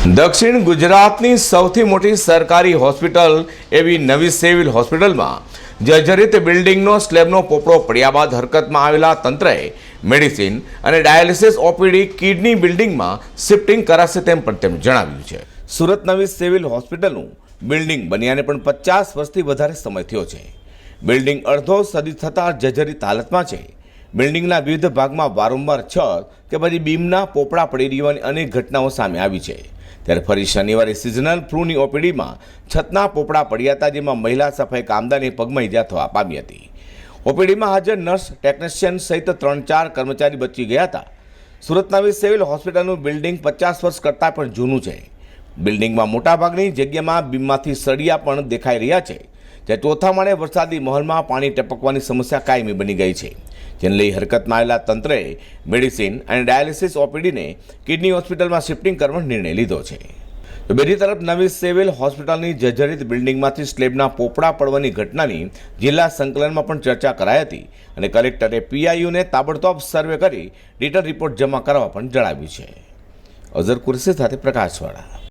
દક્ષિણ ગુજરાતની સૌથી મોટી સરકારી હોસ્પિટલ એવી નવી સિવિલ હોસ્પિટલમાં જર્જરિત બિલ્ડિંગનો સ્લેબનો પોપડો પડ્યા બાદ હરકતમાં આવેલા તંત્રએ મેડિસિન અને ડાયાલિસિસ ઓપીડી કિડની બિલ્ડિંગમાં શિફ્ટિંગ કરાશે તેમ પણ તેમણે જણાવ્યું છે. સુરત નવી સિવિલ હોસ્પિટલનું બિલ્ડિંગ બન્યાને પણ પચાસ વર્ષથી વધારે સમય થયો છે. બિલ્ડિંગ અડધો સદી થતાં જર્જરિત હાલતમાં છે. બિલ્ડિંગના વિવિધ ભાગમાં વારંવાર છત કે પછી બીમના પોપડા પડી રહ્યાની અનેક ઘટનાઓ સામે આવી છે. ત્યારે ફરી શનિવારે સિઝનલ ફ્લૂની ઓપીડીમાં છતના પોપડા પડ્યા હતા, જેમાં મહિલા સફાઈ કામદારને પગમાં ઇજા થવા પામી હતી. ઓપીડીમાં હાજર નર્સ ટેકનિશિયન સહિત ત્રણ ચાર કર્મચારી બચી ગયા હતા. સુરતના સિવિલ હોસ્પિટલનું બિલ્ડિંગ પચાસ વર્ષ કરતાં પણ જૂનું છે. બિલ્ડિંગમાં મોટાભાગની જગ્યામાં બીમમાંથી સળિયા પણ દેખાઈ રહ્યા છે. જે ચોથા માળે વરસાદી મહોલમાં પાણી ટપકવાની સમસ્યા કાયમી બની ગઈ છે. જેને લઈ હરકતમાં આવેલા તંત્રએ મેડિસિન અને ડાયાલિસિસ ઓપીડીને કિડની હોસ્પિટલમાં શિફ્ટિંગ કરવાનો નિર્ણય લીધો છે. તો બીજી તરફ નવી સિવિલ હોસ્પિટલની જર્જરિત બિલ્ડિંગમાંથી સ્લેબના પોપડા પડવાની ઘટનાની જિલ્લા સંકલનમાં પણ ચર્ચા કરાઈ હતી અને કલેક્ટરે પીઆઈયુને તાબડતોબ સર્વે કરી ડિટેલ રિપોર્ટ જમા કરવા પણ જણાવ્યું છે. અઝર કુરશી સાથે પ્રકાશવાળા.